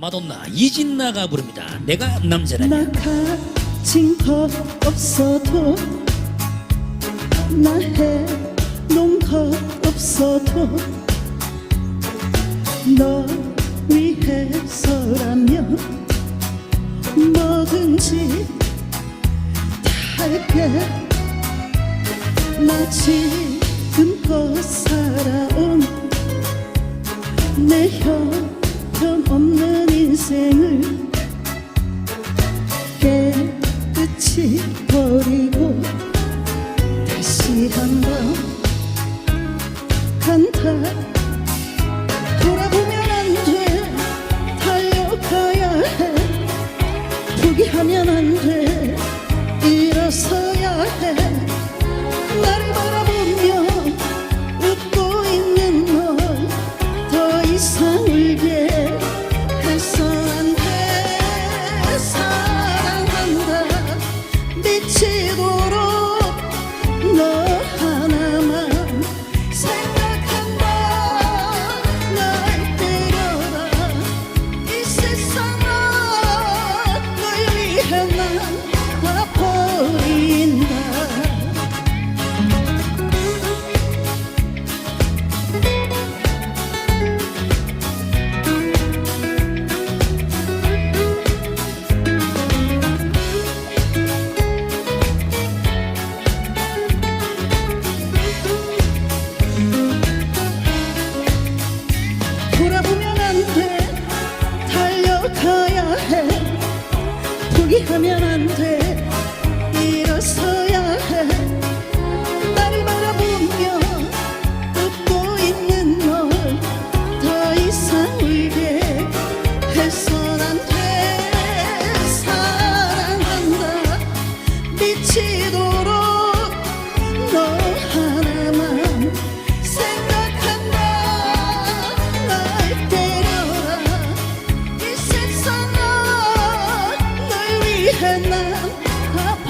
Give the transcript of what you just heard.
마돈나 이진나가 부릅니다. 내가 남자라면. 나 가진 것 없어도 나 해놓은 것 없어도 너 위해서라면 뭐든지 다 할게. 나 지금껏 살아온 내 형 편없는 인생을 깨끗이 버리고 다시 한번 간다 위 포기하면 안 돼. love.